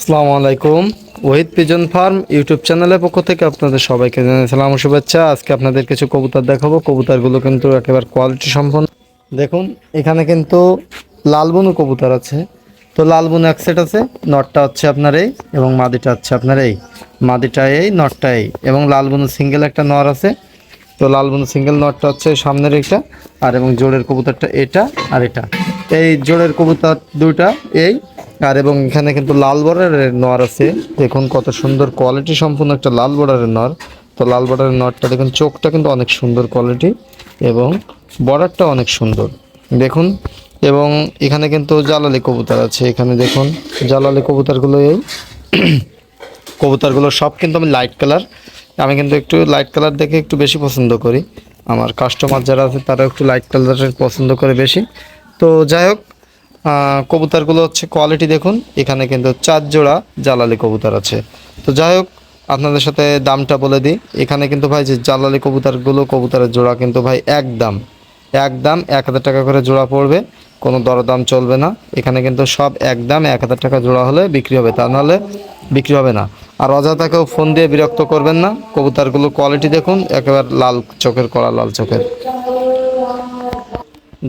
আসসালামু আলাইকুম। Ohid pigeon farm YouTube চ্যানেলের পক্ষ থেকে আপনাদের সবাইকে ও শুভেচ্ছা। আজকে আপনাদের কিছু কবুতর দেখাবো। কবুতরগুলো কিন্তু একেবারে কোয়ালিটি সম্পন্ন। দেখুন, এখানে কিন্তু লালবনু কবুতর আছে। তো লালবনু এক সেট আছে, নটটা হচ্ছে আপনার এই এবং মাদিটা হচ্ছে আপনার এই। মাদিটা এই, নটটা এই এবং লালবনু সিঙ্গেল একটা নর আছে। তো লালবনু সিঙ্গেল নটটা হচ্ছে সামনের এটা আর এবং জোড়ের কবুতরটা এটা আর এটা। এই জোড়ের কবুতর দুইটা, এই আর এবং এখানে কিন্তু লাল বর্ডারের নর আছে। দেখুন কত সুন্দর কোয়ালিটি সম্পূর্ণ একটা লাল বর্ডারের নর। তো লাল বর্ডারের নরটা দেখুন, চোখটা কিন্তু অনেক সুন্দর কোয়ালিটি এবং বর্ডারটা অনেক সুন্দর। দেখুন, এবং এখানে কিন্তু জালালি কবুতর আছে। এখানে দেখুন, জালালি কবুতরগুলো এই কবুতরগুলো সব কিন্তু আমি লাইট কালার আমি কিন্তু একটু লাইট কালার দেখে একটু বেশি পছন্দ করি। আমার কাস্টমার যারা আছে তারা একটু লাইট কালারের পছন্দ করে বেশি। তো যাই হোক কবুতরগুলো হচ্ছে কোয়ালিটি দেখুন। এখানে কিন্তু চার জোড়া জালালি কবুতর আছে। তো যাই হোক, আপনাদের সাথে দামটা বলে দিই। এখানে কিন্তু ভাই যে জালালি কবুতরগুলো, কবুতরের জোড়া কিন্তু ভাই এক দাম। এক দাম, এক হাজার টাকা করে জোড়া পড়বে। কোনো দরদাম চলবে না। এখানে কিন্তু সব এক দাম, এক হাজার টাকা জোড়া হলে বিক্রি হবে। তা নাহলে বিক্রি হবে না। আর কেউ ফোন দিয়ে বিরক্ত করবেন না। কবুতরগুলো কোয়ালিটি দেখুন, একেবারে লাল চোখের, কড়া লাল চোখের।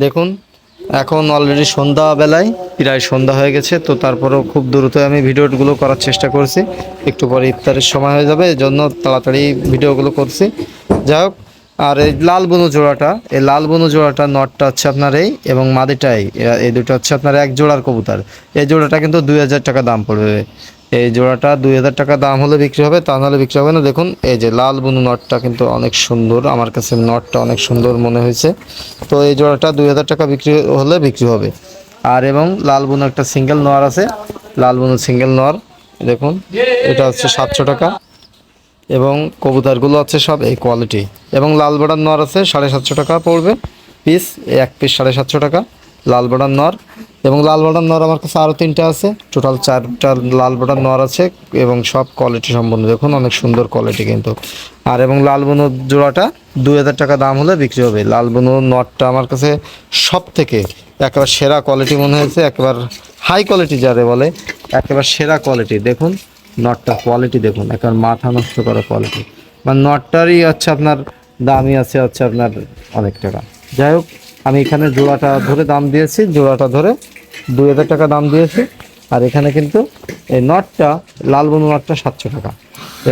দেখুন এখন অলরেডি সন্ধ্যা বেলায় প্রায় সন্ধ্যা হয়ে গেছে, তো তারপরেও খুব দ্রুত আমি ভিডিওগুলো করার চেষ্টা করছি। একটু পরে ইফতারের সময় হয়ে যাবে এই জন্য তাড়াতাড়ি ভিডিওগুলো করছি। যাই হোক, আর এই লাল বনু জোড়াটা, এই লাল বনু জোড়াটা নটটা হচ্ছে আপনার এই এবং মাদিটাই এই দুটো হচ্ছে আপনার এক জোড়ার কবুতর। এই জোড়াটা কিন্তু দুই হাজার টাকা দাম পড়বে। এই জোড়াটা দুই হাজার টাকা দাম হলে বিক্রি হবে, তা নাহলে বিক্রি হবে না। দেখুন, এই যে লাল বুনু নটটা কিন্তু অনেক সুন্দর, আমার কাছে নটটা অনেক সুন্দর মনে হয়েছে। তো এই জোড়াটা দুই হাজার টাকা বিক্রি হলে বিক্রি হবে। আর এবং লাল বুনু একটা সিঙ্গেল নর আছে, লাল বুনু সিঙ্গেল নর দেখুন, এটা হচ্ছে সাতশো টাকা। এবং কবুতরগুলো আছে সব এই কোয়ালিটি। এবং লাল বড়ার নর আছে সাড়ে সাতশো টাকা পড়বে, পিস এক পিস সাড়ে সাতশো টাকা। লাল বড়ার নর। এবং লাল বড়ার নর আমার কাছে আরও তিনটা আছে। টোটাল চারটা লাল বড়ার নর আছে এবং সব কোয়ালিটি সম্পন্ন। দেখুন, অনেক সুন্দর কোয়ালিটি কিন্তু। আর এবং লাল বনু জোড়াটা দুই হাজার টাকা দাম হলে বিক্রি হবে। লাল বনু নটটা আমার কাছে সব থেকে একেবারে সেরা কোয়ালিটি মনে হয়েছে, একেবারে হাই কোয়ালিটি যারে বলে, একেবারে সেরা কোয়ালিটি দেখুন নটটার কোয়ালিটি দেখুন, একেবারে মাথা নষ্ট করা কোয়ালিটি মানে নটটারই হচ্ছে আপনার, দামই আছে হচ্ছে আপনার অনেক টাকা। যাই হোক আমি এখানে জোড়াটা ধরে দাম দিয়েছি, জোড়াটা ধরে দুই হাজার টাকা দাম দিয়েছি। আর এখানে কিন্তু এই নটটা লাল বনু নটটা সাতশো টাকা।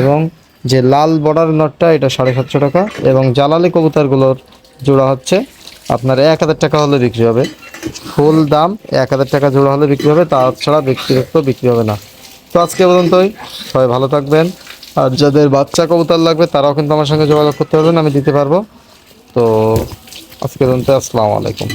এবং যে লাল বর্ডার নটটা এটা সাড়ে সাতশো টাকা। এবং জালালি কবুতরগুলোর জোড়া হচ্ছে আপনার এক হাজার টাকা হলে বিক্রি হবে। ফুল দাম এক হাজার টাকা জোড়া হলে বিক্রি হবে, তাছাড়া ব্যক্তিগত বিক্রি হবে না। তো আজকে পর্যন্তই। সবাই ভালো থাকবেন। আর যাদের বাচ্চা কবুতর লাগবে, তারাও কিন্তু আমার সঙ্গে যোগাযোগ করতে পারবেন, আমি দিতে পারব। তো আজকে পর্যন্ত আসসালামু আলাইকুম।